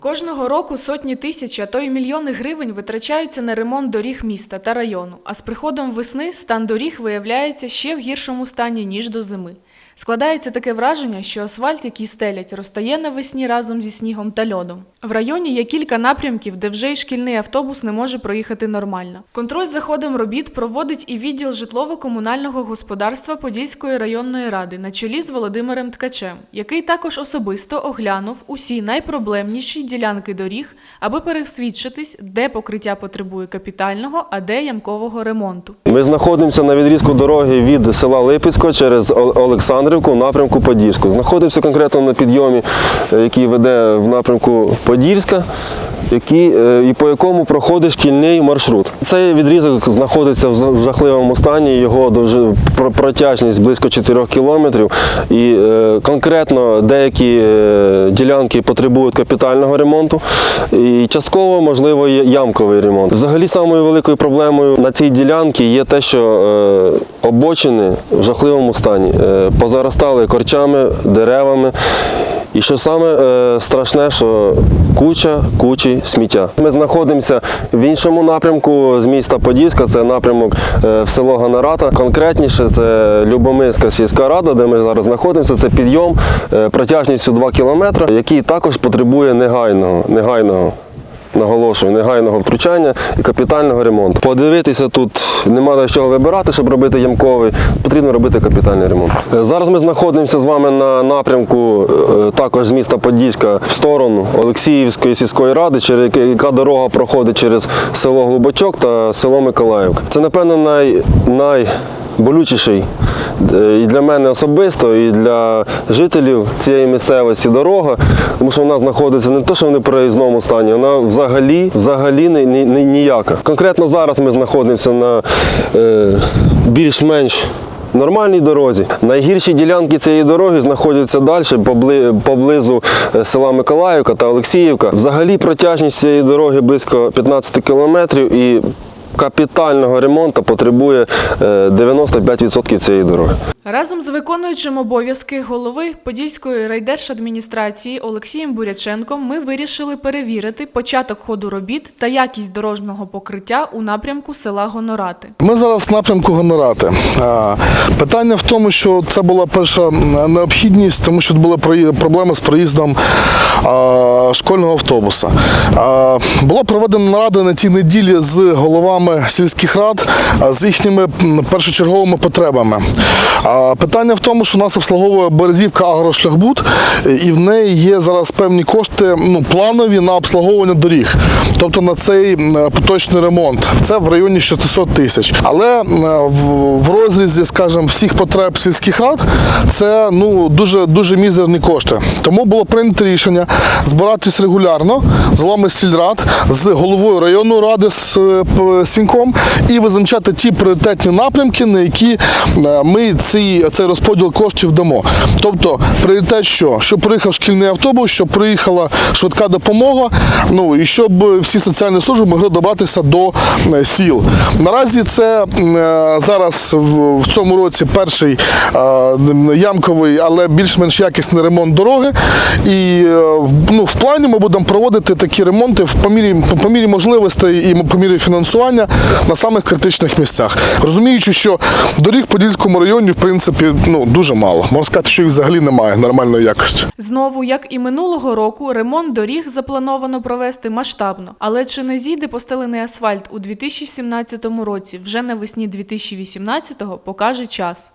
Кожного року сотні тисяч, а то й мільйони гривень витрачаються на ремонт доріг міста та району. А з приходом весни стан доріг виявляється ще в гіршому стані ніж до зими. Складається таке враження, що асфальт, який стелять, розтає навесні разом зі снігом та льодом. В районі є кілька напрямків, де вже й шкільний автобус не може проїхати нормально. Контроль за ходом робіт проводить і відділ житлово-комунального господарства Подільської районної ради на чолі з Володимиром Ткачем, який також особисто оглянув усі найпроблемніші ділянки доріг, аби пересвідчитись, де покриття потребує капітального, а де ямкового ремонту. Ми знаходимося на відрізку дороги від села Липецько через Олександрівку в напрямку Подільську. Знаходимося конкретно на підйомі, е, який веде в напрямку Подільська, який, е, і по якому проходить шкільний маршрут. Цей відрізок знаходиться в жахливому стані, його протяжність близько 4 кілометрів. І е, конкретно деякі е, ділянки потребують капітального ремонту, і частково, можливо, є ямковий ремонт. Взагалі, самою великою проблемою на цій ділянці є те, що обочини в жахливому стані позаростали корчами, деревами. І що саме е, страшне, що куча кучі сміття. Ми знаходимося в іншому напрямку з міста Подільська, це напрямок е, в село Ганарата. Конкретніше це Любомирська сільська рада, де ми зараз знаходимося. Це підйом е, протяжністю 2 кілометри, який також потребує негайного, негайного. Наголошую, негайного втручання і капітального ремонту. Подивитися тут нема з чого вибирати, щоб робити ямковий, потрібно робити капітальний ремонт. Е, Зараз ми знаходимося з вами на напрямку е, також з міста Подільська в сторону Олексіївської сільської ради, через яка дорога проходить через село Глубочок та село Миколаївка. Це, напевно, най, найболючіший е, і для мене особисто, і для жителів цієї місцевості дорога, тому що вона знаходиться не те, що в переїзному стані, вона взагалі, взагалі не, не, не- ніяка. Конкретно зараз ми знаходимося на е, більш-менш нормальній дорозі. Найгірші ділянки цієї дороги знаходяться далі, побли- поблизу е, села Миколаївка та Олексіївка. Взагалі протяжність цієї дороги близько 15 кілометрів капітального ремонту потребує е, 95% цієї дороги. Разом з виконуючим обов'язки голови Подільської райдержадміністрації Олексієм Буряченком ми вирішили перевірити початок ходу робіт та якість дорожнього покриття у напрямку села Гонорати. Ми зараз в напрямку гонорати. Питання в тому, що це була перша необхідність, тому що були проблеми з проїздом школьного автобуса. А, Була проведена нарада на тій неділі з головами сільських рад з їхніми першочерговими потребами. Питання в тому, що нас обслуговує Березівка Агрошляхбуд, і в неї є зараз певні кошти ну, планові на обслуговування доріг, тобто на цей поточний ремонт. Це в районі 600 тисяч. Але в, в розрізі, скажімо, всіх потреб сільських рад це ну, дуже, дуже мізерні кошти. Тому було прийнято рішення збиратись регулярно з головами сільрад, з головою районної ради з Свінком і визначати ті пріоритетні напрямки, на які е, ми цей, цей розподіл коштів дамо. Тобто пріоритет що? Щоб приїхав шкільний автобус, щоб приїхала швидка допомога, ну і щоб всі соціальні служби могли добратися до е, сіл. Наразі це е, зараз в цьому році перший ямковий, але більш-менш якісний ремонт дороги. І ну, в плані ми будемо проводити такі ремонти по мірі, по мірі можливостей і по мірі фінансування на самих критичних місцях. Розуміючи, що доріг в Подільському районі, в принципі, ну дуже мало. Можна сказати, що їх взагалі немає нормальної якості. Знову, як і минулого року, ремонт доріг заплановано провести масштабно. Але чи не зійде постелений асфальт у 2017 році вже навесні 2018-го, покаже час.